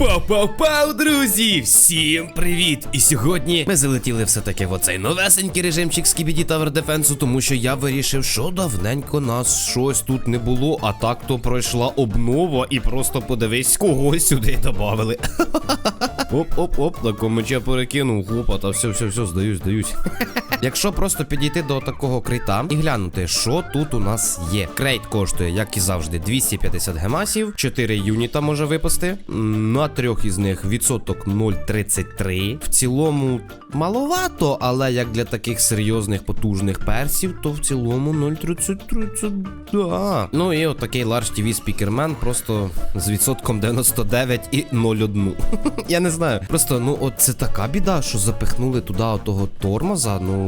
Пау-пау-пау, друзі! Всім привіт! І сьогодні ми залетіли все-таки в оцей новесенький режимчик Skibidi Tower Defense, тому що я вирішив, що давненько нас щось тут не було, а так то пройшла обнова і просто подивись, кого сюди додавали. Оп-оп-оп, на комича перекинув, хлопа, та все, все, все, здаюсь, здаюсь. Якщо просто підійти до такого крейта і глянути, що тут у нас є. Крейт коштує, як і завжди, 250 гемасів, 4 юніта може випасти. На трьох із них відсоток 0,33. В цілому маловато, але як для таких серйозних потужних персів, то в цілому 0,30. Да. Ну і отакий Large TV Speakerman просто з відсотком 99 і 0,1. Я не знаю. Просто, ну, от це така біда, що запихнули туди отого тормоза. Ну,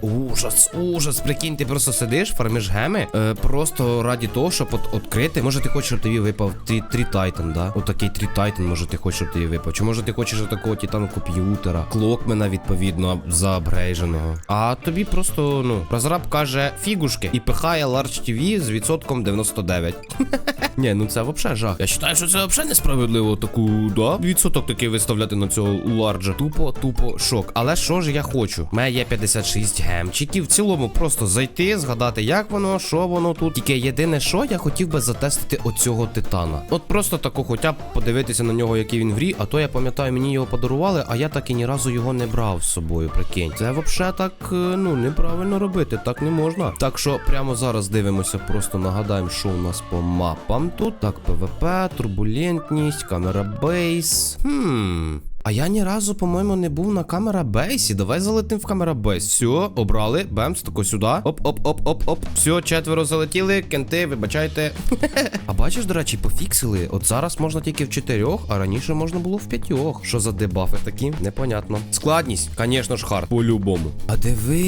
ужас, ужас. Прикинь, ти просто сидиш, фармиш геми. Е, просто раді того, щоб от відкрити. Може, ти хочеш, щоб тобі випав 3, 3 Titan, да? Отакий 3 Titan, може, ти хочеш, щоб тобі випав. Чи може ти хочеш такого титану комп'ютера, клокмена, відповідно, заапгрейдженого. А тобі просто, ну, розраб каже фігушки і пихає Large TV з відсотком 99. Ні, ну це взагалі жах. Я вважаю, що це взагалі несправедливо таку, да? Відсоток такий виставляти на цього ларджа. Тупо, тупо шок. Але що ж я хочу? У мене є 56 гемчиків. В цілому просто зайти, згадати, як воно, що воно тут. Тільки єдине, що я хотів би затестити оцього титана. От просто тако, хоча б подивитися на нього, який він в рі, а то я пам'ятаю, мені його подарували, а я так і ні разу його не брав з собою. Прикинь. Це взагалі так, е, ну, неправильно робити, так не можна. Так що прямо зараз дивимося, просто нагадаємо, що у нас по мапам тут. Так, ПВП, турбулентність, камера бейс. Хм. А я ні разу, по-моєму, не був на камера бейсі. Давай залетим в камера бейс. Все, обрали. Бемс, тако сюди. Оп-оп-оп-оп-оп. Все, четверо залетіли. Кенти, вибачайте. а бачиш, до речі, пофіксили. От зараз можна тільки в чотирьох, а раніше можна було в п'ятьох. Що за дебафи такі? Непонятно. Складність, звісно ж, хард. По-любому. А диви,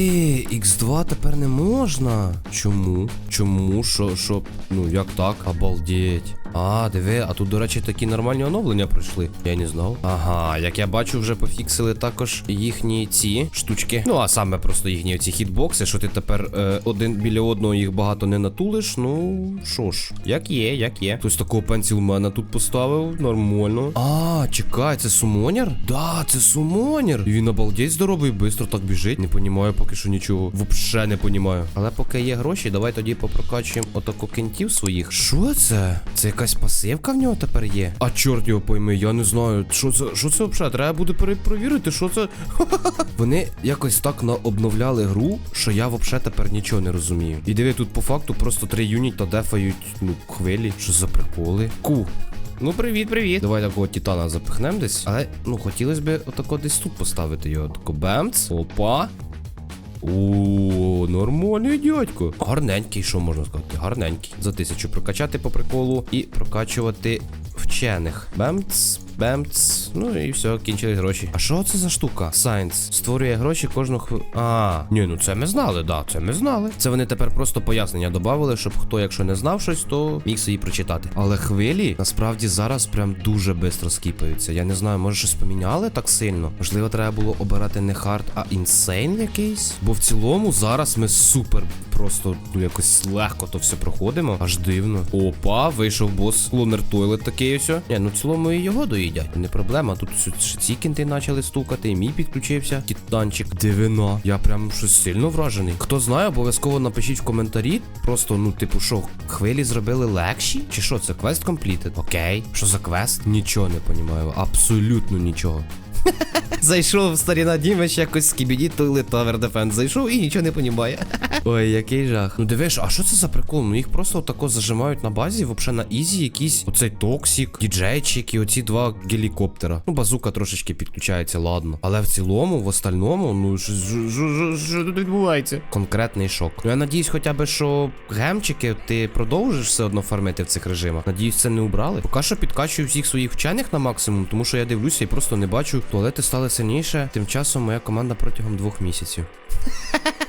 X2 тепер не можна. Чому? Чому? Що, що? Ну, як так? Обалдеть. А, диви, а тут, до речі, такі нормальні оновлення пройшли. Я не знав. Ага, як я бачу, вже пофіксили також їхні ці штучки. Ну, а саме просто їхні ці хітбокси, що ти тепер е, один біля одного їх багато не натулиш. Ну, що ж, як є, як є. Хтось такого пенсілмена тут поставив, нормально. А, чекай, це сумонер? Да, це сумонер. І він обалдеть здоровий, швидко так біжить. Не понімаю поки що нічого. Вообще не понімаю. Але поки є гроші, давай тоді попрокачуємо отако кентів своїх. Що це? Це якась пасивка в нього тепер є? А чорт його пойми, я не знаю. Що це? Що це взагалі? Треба буде перепровірити, що це. Вони якось так наобновляли гру, що я взагалі тепер нічого не розумію. І диви, тут по факту просто три юніта дефають, ну, хвилі. Що за приколи? Ку. Ну, привіт, привіт. Давай такого титана запихнемо десь. Але, ну, хотілося б отако десь тут поставити його. Тако бемц. Опа. О, нормальний дядько. Гарненький, що можна сказати? Гарненький. За тисячу прокачати по приколу і прокачувати вчених. Бемц, бемц. Ну і все, кінчились гроші. А що це за штука? Сайнс створює гроші кожну хвилину. А, ні, ну це ми знали, да, це ми знали. Це вони тепер просто пояснення додавали, щоб хто, якщо не знав щось, то міг собі прочитати. Але хвилі насправді зараз прям дуже швидко скіпаються. Я не знаю, може щось поміняли так сильно. Можливо, треба було обирати не хард, а інсейн якийсь. Бо в цілому зараз ми супер просто ну якось легко то все проходимо. Аж дивно. Опа, вийшов бос. Лонер Тойлет такий ось. Ні, ну в цілому і його доїдять. Не проблема. Тут ще ці кінти почали стукати, і мій підключився. Титанчик. Дивина. Я прям щось сильно вражений. Хто знає, обов'язково напишіть в коментарі. Просто, ну, типу, що, хвилі зробили легші? Чи що, це квест комплітед? Окей. Що за квест? Нічого не понімаю. Абсолютно нічого. Зайшов старіна Дімич якось скібіді тули Tower Defense. Зайшов і нічого не понімає. Ой, який жах. Ну дивиш, а що це за прикол? Ну їх просто отако зажимають на базі, взагалі на ізі якийсь оцей токсік, діджейчик і оці два гелікоптера. Ну, базука трошечки підключається, ладно. Але в цілому, в остальному, ну що тут відбувається? Конкретний шок. Ну я надіюсь, хоча б, що гемчики ти продовжиш все одно фармити в цих режимах. Надіюсь, це не убрали. Поки що підкачую всіх своїх вчених на максимум, тому що я дивлюся і просто не бачу. Туалети стали сильніше. Тим часом моя команда протягом двох місяців.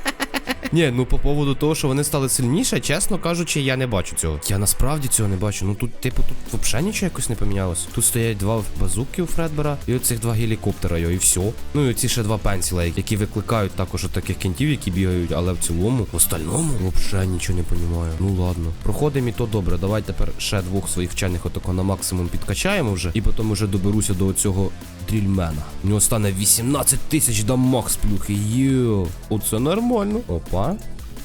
Ні, ну по поводу того, що вони стали сильніше, чесно кажучи, я не бачу цього. Я насправді цього не бачу. Ну тут, типу, тут взагалі нічого якось не помінялось. Тут стоять два базуки у Фредбера і оцих два гелікоптера, йо, і все. Ну і оці ще два пенсіла, які викликають також от таких кентів, які бігають, але в цілому, в остальному, взагалі нічого не понімаю. Ну ладно. Проходимо і то добре. Давай тепер ще двох своїх вчених отако на максимум підкачаємо вже. І потім вже доберуся до цього дрільмена. У нього стане 18 тисяч дамаг з плюхи. Йо, оце нормально. Опа.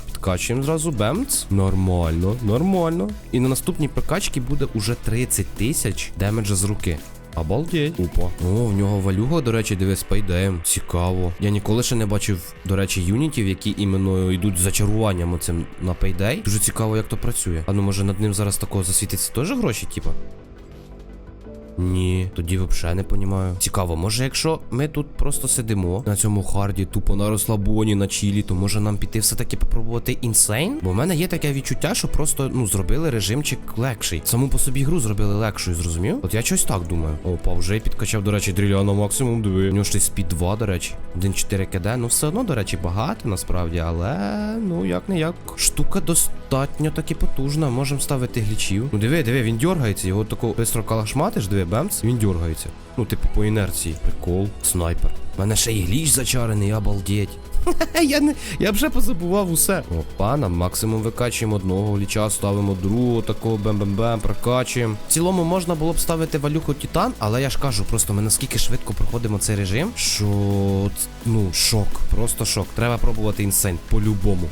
Підкачуємо зразу бемц. Нормально, нормально. І на наступній прокачці буде уже 30 тисяч демеджа з руки. Обалдеть. Опа. О, в нього валюга, до речі, дивись, пайдеєм. Цікаво. Я ніколи ще не бачив, до речі, юнітів, які іменно йдуть зачаруванням оцим на пейдей. Дуже цікаво, як то працює. А ну може над ним зараз такого засвітиться теж гроші, типа? Ні, тоді взагалі не понімаю. Цікаво, може, якщо ми тут просто сидимо на цьому харді, тупо на розслабоні, на чілі, то може нам піти все-таки попробувати інсейн? Бо в мене є таке відчуття, що просто ну зробили режимчик легший. Саму по собі гру зробили легшою, зрозумів? От я щось так думаю. Опа, вже підкачав, до речі, дріля на максимум. Диви. У нього ще й спід 2, до речі. 1-4 КД. Ну все одно, до речі, багато насправді, але ну як не як. Штука достатньо таки потужна. Можемо ставити глічів. Ну диви, диви, він дергається, його тако бистро калашматиш, диви, бемц, він дергається. Ну, типу, по інерції. Прикол. Снайпер. У мене ще й гліч зачарений, обалдеть. я не. Я вже позабував усе. Опа, нам максимум викачуємо одного ліча, ставимо другого, такого бем-бем-бем, прокачуємо. В цілому можна було б ставити валюху Титан, але я ж кажу, просто ми наскільки швидко проходимо цей режим, що ну, шок, просто шок. Треба пробувати інсейн по-любому.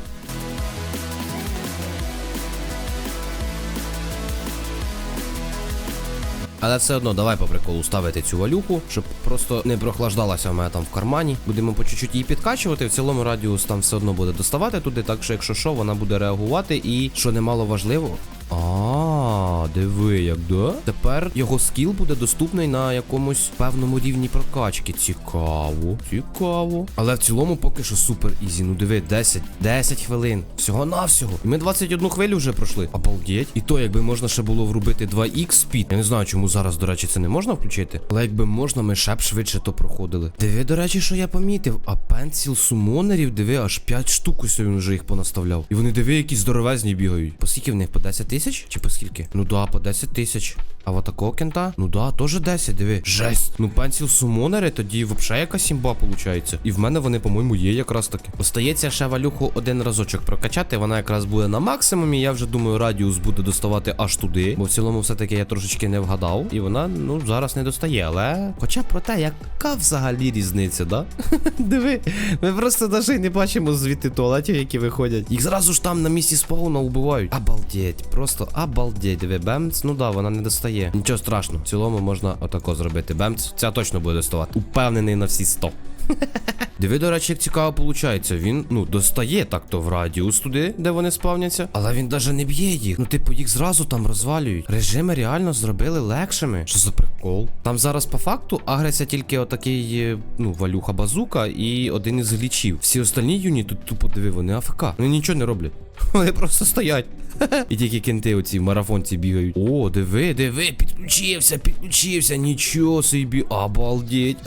Але все одно давай по приколу ставити цю валюху, щоб просто не прохлаждалася в мене там в кармані. Будемо по чуть-чуть її підкачувати. В цілому радіус там все одно буде доставати туди, так що якщо що, вона буде реагувати. І що немало важливо. А, диви, як да? Тепер його скіл буде доступний на якомусь певному рівні прокачки. Цікаво, цікаво. Але в цілому поки що супер ізі. Ну диви, 10, 10 хвилин. Всього навсього. І ми 21 хвилю вже пройшли. Обалдеть. І то, якби можна ще було врубити 2х спід. Я не знаю, чому зараз, до речі, це не можна включити. Але якби можна, ми ще б швидше то проходили. Диви, до речі, що я помітив. А пенсіл сумонерів, диви, аж 5 штук ось він вже їх понаставляв. І вони диви, які здоровезні бігають. По скільки в них? По 10 тисяч? Чи по скільки? Ну да, по 10 тисяч. А вот такого кента? Ну да, теж 10, диви. Жесть. Ну пенсіл сумонери, тоді взагалі якась імба получається. І в мене вони, по-моєму, є якраз таки. Остається ще валюху один разочок прокачати. Вона якраз буде на максимумі. Я вже думаю, радіус буде доставати аж туди. Бо в цілому, все-таки я трошечки не вгадав. І вона, ну, зараз не достає. Але. Хоча про те, яка взагалі різниця, да? Диви, ми просто навіть не бачимо звідти туалетів, які виходять. Їх зразу ж там на місці спауна вбивають. Обалдеть, просто обалдеть. Диви, бемц, ну да, вона не достає. Нічого страшного. В цілому можна отако зробити. Бемц, ця точно буде доставати. Упевнений на всі 100. Диви, до речі, як цікаво виходить. Він, ну, достає так-то в радіус туди, де вони спавняться. Але він даже не б'є їх. Ну, типу, їх зразу там розвалюють. Режими реально зробили легшими. Що за прикол? Там зараз по факту агриться тільки отакий, е, ну, валюха базука і один із глічів. Всі остальні юні тут тупо диви, вони АФК. Вони нічого не роблять. Вони просто стоять. І тільки кенти оці в марафонці бігають. О, диви, диви, підключився, підключився. Нічого собі, обалдеть.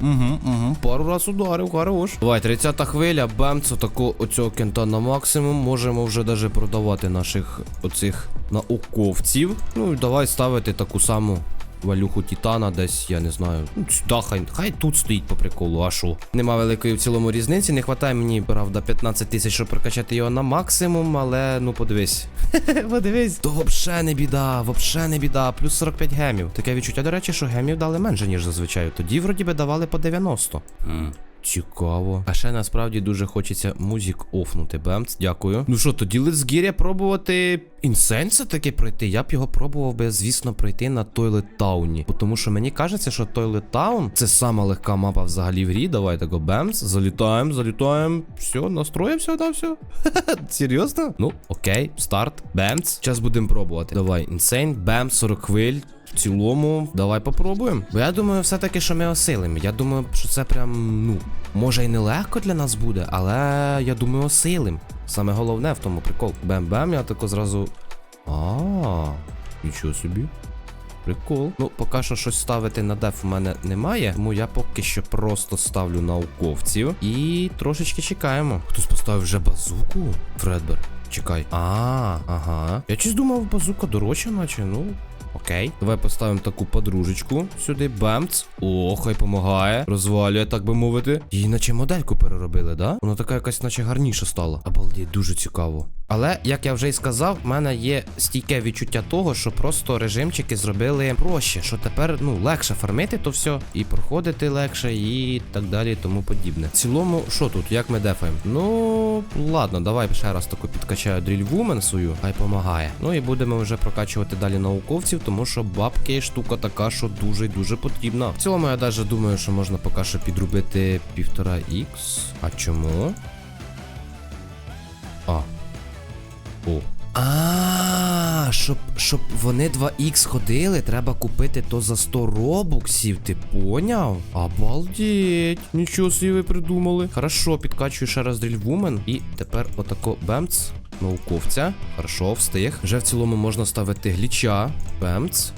Угу, угу, пару раз ударив, хорош. Давай, 30 хвиля, бемц, тако оцього кента на максимум. Можемо вже даже продавати наших оцих науковців. Ну давай ставити таку саму. Валюху Титана десь, я не знаю. Да, хай, хай тут стоїть по приколу, а що? Нема великої в цілому різниці. Не вистачає мені, правда, 15 тисяч, щоб прокачати його на максимум, але ну подивись. подивись. То вообще не біда, вообще не біда. Плюс 45 гемів. Таке відчуття, до речі, що гемів дали менше, ніж зазвичай. Тоді вроді би давали по 90. Хм. Цікаво. А ще насправді дуже хочеться музик офнути. Бемц, дякую. Ну що, тоді Лецгір'я пробувати інсенса таки пройти. Я б його пробував би, звісно, пройти на Тойлет Тауні. Тому що мені кажеться, що Тойлет Таун це сама легка мапа взагалі в грі. Давай тако бемц. Залітаємо, залітаємо. Все, настроївся, да, все. Серйозно? Ну, окей, старт. Бемц. Зараз будемо пробувати. Давай, інсейн, бемц, 40 хвиль. В цілому, давай попробуємо. Бо я думаю, все-таки, що ми осилимо. Я думаю, що це прям, ну, може і не легко для нас буде, але я думаю, осилим. Саме головне в тому прикол. Бем-бем, я тако зразу. А, нічого собі. Прикол. Ну, поки що щось ставити на деф у мене немає, тому я поки що просто ставлю науковців і трошечки чекаємо. Хтось поставив вже базуку? Фредбер. Чекай. А, ага. Я щось думав, базука дорожча, наче, ну. Окей. Давай поставимо таку подружечку сюди. Бемц. О, хай помагає. Розвалює, так би мовити. Її наче модельку переробили, да? Вона така якась, наче гарніша стала. Обалдеть, дуже цікаво. Але, як я вже й сказав, в мене є стійке відчуття того, що просто режимчики зробили проще, що тепер ну легше фармити то все, і проходити легше, і так далі, тому подібне. В цілому, що тут, як ми дефаємо? Ну, ладно, давай ще раз таку підкачаю дрільвумен свою, хай помагає. Ну і будемо вже прокачувати далі науковців, тому що бабки штука така, що дуже і дуже потрібна. В цілому я навіть думаю, що можна поки що підробити півтора х. А чому? А. О. А, щоб, щоб вони 2х ходили, треба купити то за 100 робуксів, ти поняв? Обалдеть. Нічого собі ви придумали. Хорошо, підкачую ще раз дрільвумен. І тепер отако бемц. Науковця. Хорошо, встиг. Вже в цілому можна ставити гліча. Бемц.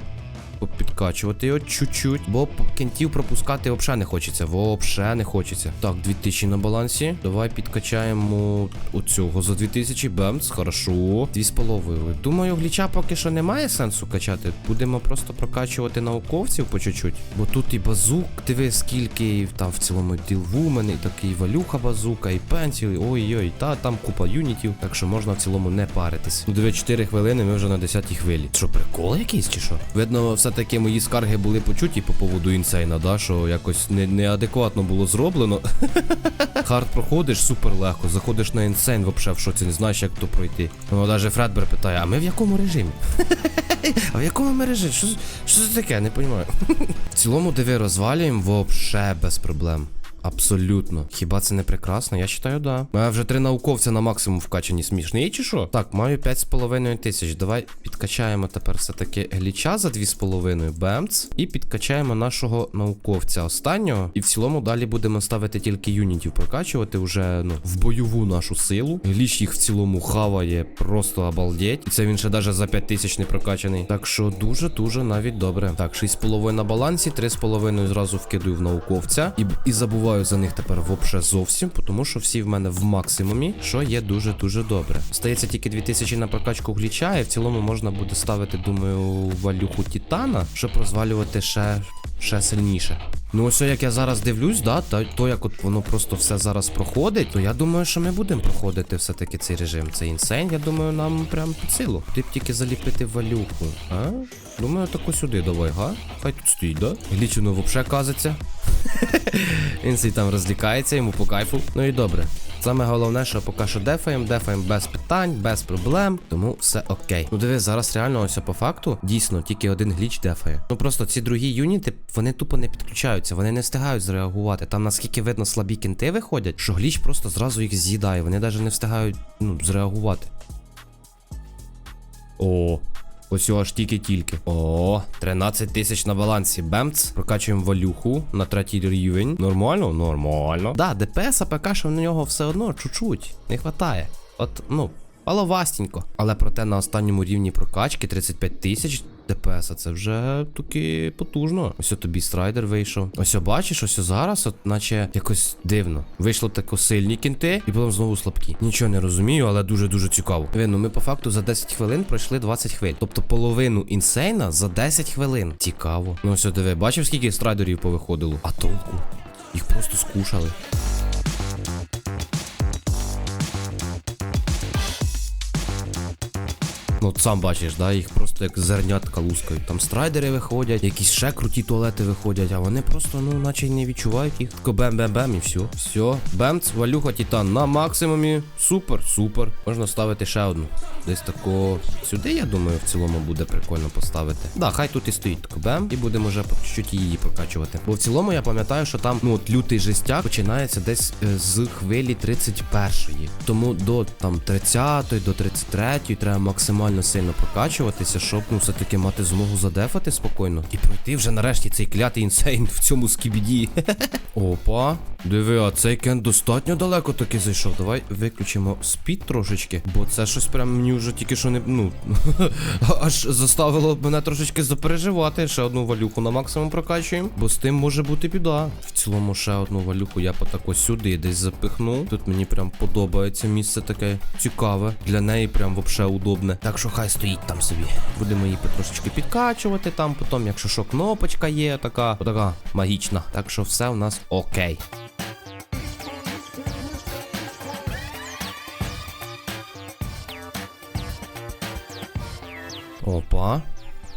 Підкачувати його чуть-чуть, бо кентів пропускати взагалі не хочеться. Вообще не хочеться. Так, 2000 на балансі. Давай підкачаємо оцього за 2000 бемц. Хорошо. Дві з половиною. Думаю, гліча поки що немає сенсу качати. Будемо просто прокачувати науковців по чуть-чуть. Бо тут і базук, диви, скільки там в цілому ділвумен, і такий валюха базука, і пенсіл. Ой-ой, та там купа юнітів. Так що можна в цілому не паритись. Ну, диви, 4 хвилини, ми вже на 10 хвилі. Що, прикол якийсь чи що? Видно, все-таки мої скарги були почуті по поводу інсейна, да, що якось не, неадекватно було зроблено. Хард проходиш супер легко, заходиш на інсейн, вообще в шоці, не знаєш, як то пройти. Ну, навіть Фредбер питає, а ми в якому режимі? А в якому ми режимі? Що, що це таке? Не розумію. В цілому, диви, розвалюємо вообще без проблем. Абсолютно. Хіба це не прекрасно? Я вважаю, да. Мене вже три науковця на максимум вкачані смішні, чи що? Так, маю 5,5 тисяч. Давай підкачаємо тепер все-таки гліча за 2,5 бемц. І підкачаємо нашого науковця останнього. І в цілому далі будемо ставити тільки юнітів прокачувати вже ну, в бойову нашу силу. Гліч їх в цілому хаває просто обалдеть. І це він ще навіть за 5 тисяч не прокачаний. Так що дуже-дуже навіть добре. Так, 6,5 на балансі, 3,5 зразу вкидую в науковця. І, і забуваю за них тепер вообще зовсім, тому що всі в мене в максимумі, що є дуже-дуже добре. Стається тільки 2000 на прокачку гліча, і в цілому можна буде ставити, думаю, валюху Титана, щоб розвалювати ще, ще сильніше. Ну, ось як я зараз дивлюсь, да, та то як от воно просто все зараз проходить, то я думаю, що ми будемо проходити все-таки цей режим. Цей інсейн, я думаю, нам прям під силу. Ти б тільки заліпити валюху, а? Думаю, тако сюди давай, га? Хай тут стоїть, да? Глічено вообще казиться. Він сей там розлікається, йому по кайфу. Ну і добре. Саме головне, що поки що дефаємо, дефаємо без питань, без проблем, тому все окей. Ну диви, зараз реально ось по факту дійсно тільки один гліч дефає. Ну просто ці другі юніти, вони тупо не підключаються, вони не встигають зреагувати. Там наскільки видно слабі кінти виходять, що гліч просто зразу їх з'їдає. Вони навіть не встигають ну, зреагувати. О, Ось аж тільки-тільки. О, 13 тисяч на балансі. Бемц. Прокачуємо валюху на третій рівень. Нормально? Нормально. Да, ДПС АПК, що на нього все одно чуть-чуть. Не хватає. От, ну, маловастенько. Але проте на останньому рівні прокачки 35 тисяч. ДПС, це вже таки потужно. Ось тобі страйдер вийшов. Ось бачиш, ось зараз, от наче якось дивно. Вийшло тако сильні кінти, і потім знову слабкі. Нічого не розумію, але дуже-дуже цікаво. Видно, ми по факту за 10 хвилин пройшли 20 хвилин. Тобто половину інсейна за 10 хвилин. Цікаво. Ну ось диви, бачив, скільки страйдерів повиходило? А толку? Їх просто скушали. Ну, сам бачиш, да, їх просто як зернятка лускають. Там страйдери виходять, якісь ще круті туалети виходять, а вони просто, ну, наче не відчувають їх. Тако бем-бем-бем і все. Все. Бемц, валюха титан на максимумі. Супер, супер. Можна ставити ще одну. Десь тако сюди, я думаю, в цілому буде прикольно поставити. Да, хай тут і стоїть тако бем, і будемо вже по чуть-чуть її прокачувати. Бо в цілому я пам'ятаю, що там ну от лютий жестяк починається десь е, з хвилі 31-ї. Тому до там 30-ї, до 33-ї треба максимально максимально сильно прокачуватися, щоб ну все-таки мати змогу задефати спокійно. І пройти вже нарешті цей клятий інсейн в цьому скібіді. Опа. Диви, а цей кен достатньо далеко таки зайшов. Давай виключимо спід трошечки, бо це щось прям мені вже тільки що не. Ну. аж заставило мене трошечки запереживати. Ще одну валюху на максимум прокачуємо, бо з тим може бути біда. В цілому ще одну валюху я потако сюди десь запихну. Тут мені прям подобається місце таке цікаве. Для неї прям вообще удобне. Так що хай стоїть там собі. Будемо її потрошечки підкачувати там. Потім, якщо що, кнопочка є, така, така магічна. Так що все у нас окей. Опа.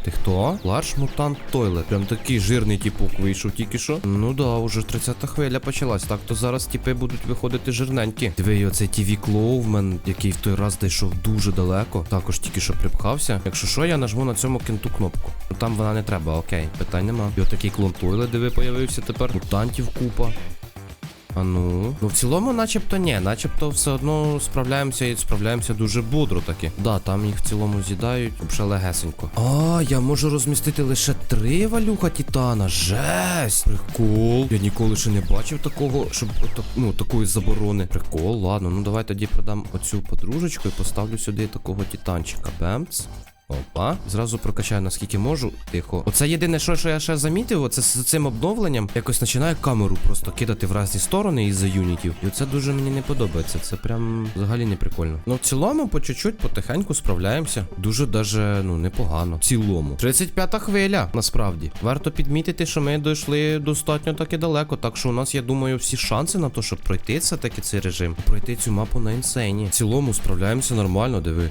Ти хто? Ларш мутант Тойлет. Прям такий жирний типок вийшов тільки що. Ну да, уже 30-та хвиля почалась. Так то зараз тіпи будуть виходити жирненькі. Диви, оцей TV Клоумен, який в той раз дійшов дуже далеко. Також тільки що припхався. Якщо що, я нажму на цьому кенту кнопку. Там вона не треба, окей. Питань нема. І отакий клон Тойлет, диви, появився тепер. Мутантів купа. А ну. Ну в цілому, начебто, ні, начебто все одно справляємося і справляємося дуже бодро таки. Да, там їх в цілому з'їдають, вже легесенько. А, я можу розмістити лише три валюха Титана. Жесть! Прикол. Я ніколи ще не бачив такого, щоб ну, такої заборони. Прикол, ладно, ну давай тоді продам оцю подружечку і поставлю сюди такого титанчика. Бемц. Опа, зразу прокачаю наскільки можу. Тихо. Оце єдине, що, що я ще замітив, оце з цим обновленням якось починає камеру просто кидати в різні сторони із-за юнітів. І оце дуже мені не подобається. Це прям взагалі не прикольно. Ну, в цілому, по чуть-чуть, потихеньку справляємося. Дуже даже, ну, непогано. В цілому. 35-та хвиля, насправді. Варто підмітити, що ми дійшли достатньо таки далеко. Так що у нас, я думаю, всі шанси на те, щоб пройти це таки цей режим. Пройти цю мапу на інсейні. В цілому справляємося нормально, диви.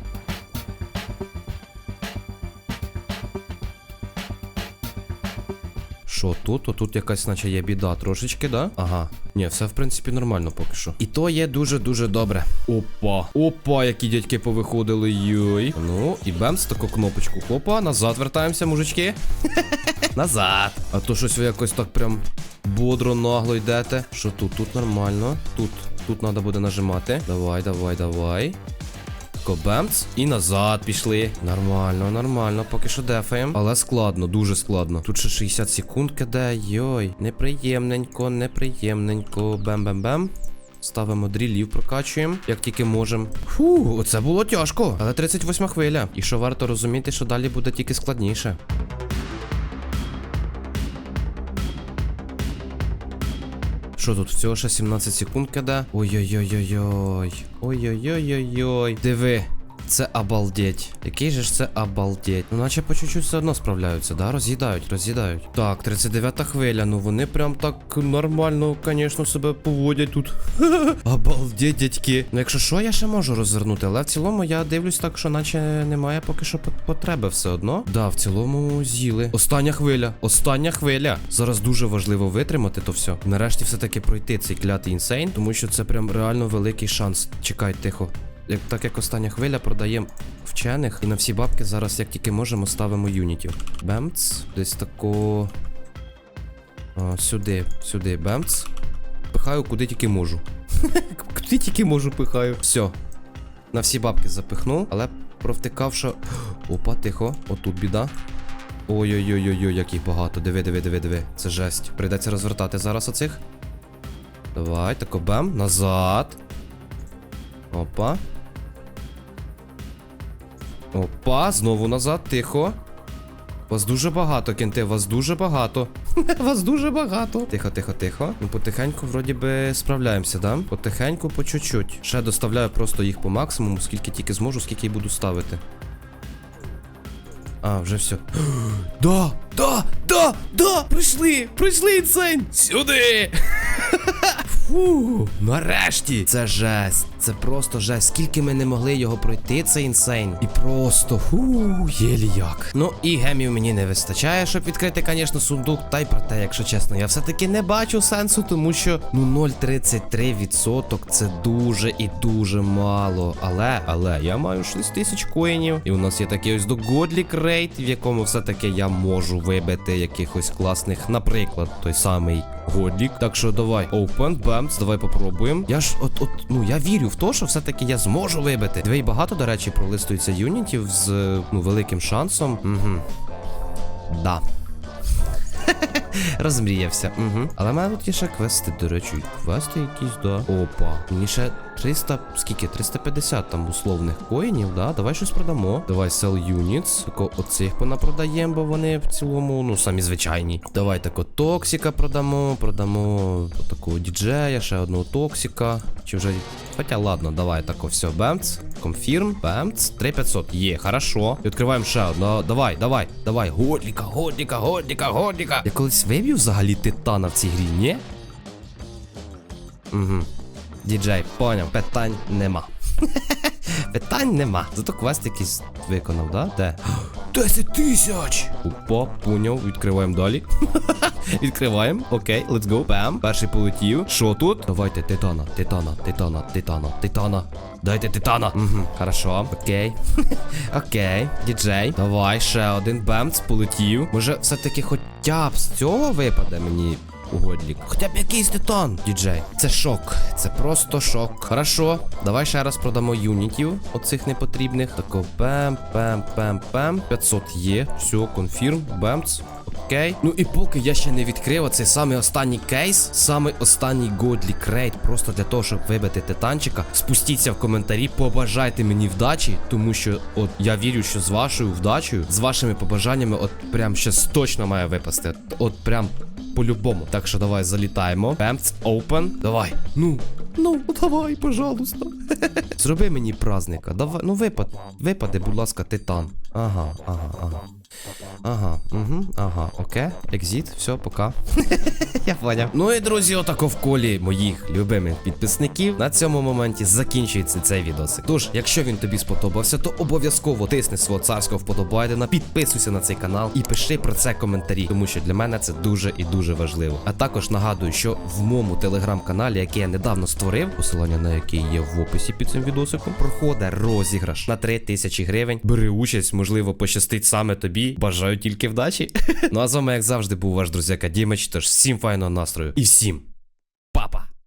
Що тут? О, тут якась, наче є біда трошечки, да? Ага. Ні, все в принципі нормально поки що. І то є дуже-дуже добре. Опа. Опа, які дядьки повиходили. Йой. Ну, і бемс таку кнопочку. Опа, назад вертаємося, мужички. назад. А то щось ви якось так прям бодро нагло йдете. Що тут? Тут нормально. Тут. Тут треба буде нажимати. Давай, давай, давай. Кобемц і назад пішли. Нормально, нормально, поки що дефаємо. Але складно, дуже складно. Тут ще 60 секунд киде. Йой. Неприємненько, неприємненько. Бем-бем-бем. Ставимо дрілів, прокачуємо, як тільки можемо. Фу, оце було тяжко. Але 38 хвиля. І що варто розуміти, що далі буде тільки складніше. Що тут всього ще 17 секунд киде? Ой-ой-ой-ой-ой. Ой-ой-ой-ой-ой. Диви. Це обалдеть. Який же ж це обалдеть? Ну, наче по чуть-чуть все одно справляються, да? Роз'їдають, роз'їдають. Так, 39-та хвиля. Ну вони прям так нормально, звісно, себе поводять тут. Обалдеть, дядьки. Ну, якщо що, я ще можу розвернути, але в цілому я дивлюсь так, що наче немає поки що потреби все одно. Да, в цілому з'їли. Остання хвиля. Остання хвиля. Зараз дуже важливо витримати то все. Нарешті все-таки пройти цей клятий інсейн, тому що це прям реально великий шанс. Чекай, тихо. Як так як остання хвиля продаємо вчених, і на всі бабки зараз, як тільки можемо, ставимо юнітів. Бемц. Десь тако. О, сюди, сюди, бемц. Пихаю куди тільки можу. куди тільки можу, пихаю. Все. На всі бабки запихнув, але провтикав, що. Опа, тихо. Отут біда. Ой-ой-ой-ой, як їх багато. Диви, диви, диви, диви. Це жесть. Прийдеться розвертати зараз оцих. Давай, тако бем. Назад. Опа. Опа, знову назад, тихо. Вас дуже багато, кенте, вас дуже багато. вас дуже багато. Тихо, тихо, тихо. Ну, потихеньку, вроді би, справляємося, да? Потихеньку, по чуть-чуть. Ще доставляю просто їх по максимуму, скільки тільки зможу, скільки й буду ставити. А, вже все. да, да, да, да! Прийшли! Прийшли інсейн! Сюди! Фу, нарешті! Це жесть. Це просто жесть. Скільки ми не могли його пройти, цей інсейн. І просто фу, єлі як. Ну і гемів мені не вистачає, щоб відкрити, звісно, сундук. Та й проте, якщо чесно, я все-таки не бачу сенсу, тому що ну 0,33% це дуже і дуже мало. Але, але я маю 6 тисяч коїнів. І у нас є такий ось догодлік рейд, в якому все-таки я можу вибити якихось класних, наприклад, той самий Годлік. Так що давай, open, бамс, давай попробуємо. Я ж от, от, ну я вірю в те, що все-таки я зможу вибити. Дві багато, до речі, пролистується юнітів з ну, великим шансом. Угу. Да. Розмріявся. Угу. Але в мене тут є ще квести, до речі. Квести якісь, да. Опа. Мені ще 300, скільки? 350 там условних коїнів, да? Давай щось продамо. Давай sell units. Тако оцих понапродаємо, бо вони в цілому, ну, самі звичайні. Давай тако токсика продамо, продамо такого діджея, ще одного токсика. Чи вже. Хоча ладно, давай тако, все, бемц, конфірм, бемц, 3500. Є, хорошо. Відкриваємо ще одну. Давай, давай, давай. Годліка, годліка, годліка, годліка. Я колись виб'ю взагалі титана в цій грі, ні? Угу. Діджей, поняв, питань нема. Питань нема. Зато квест якийсь виконав, да? Де? 10 тисяч! Опа, поняв, відкриваємо далі. Відкриваємо. Окей, let's go. Бам. Перший полетів. Що тут? Давайте титана, титана, титана, титана, титана. Дайте титана. Угу, хорошо. Окей. Окей. Діджей. Давай, ще один бемц полетів. Може, все-таки хоча б з цього випаде мені угодлік. Хоча б якийсь титан, діджей. Це шок. Це просто шок. Хорошо. Давай ще раз продамо юнітів. Оцих непотрібних. Тако пем, пем, пем, пем. 500 є. Все, конфірм. Бемц. Окей. Ну і поки я ще не відкрив оцей самий останній кейс, самий останній годлі крейт, просто для того, щоб вибити титанчика. Спустіться в коментарі, побажайте мені вдачі, тому що от я вірю, що з вашою вдачею, з вашими побажаннями, от прям щас точно має випасти. От, от прям по-любому. Так що давай залітаємо. Пемц, open. Давай. Ну. Ну, давай, пожалуйста. Зроби мені праздника. Давай, ну випад. Випаде, будь ласка, титан. Ага, ага, ага. Ага, угу, ага, окей. Екзіт, все, пока. Я поняв. Ну і друзі, отако в колі моїх любимих підписників. На цьому моменті закінчується цей відосик. Тож, якщо він тобі сподобався, то обов'язково тисни свого царського вподобайдена, підписуйся на цей канал і пиши про це коментарі, тому що для мене це дуже і дуже важливо. А також нагадую, що в моєму телеграм-каналі, який я недавно створив, посилання на який є в описі під цим відосиком, проходить розіграш на 3000 гривень. Бери участь, можливо, пощастить саме тобі і бажаю тільки вдачі. Ну а з вами, як завжди, був ваш друзяка Дімич, Тож всім файного настрою і всім папа!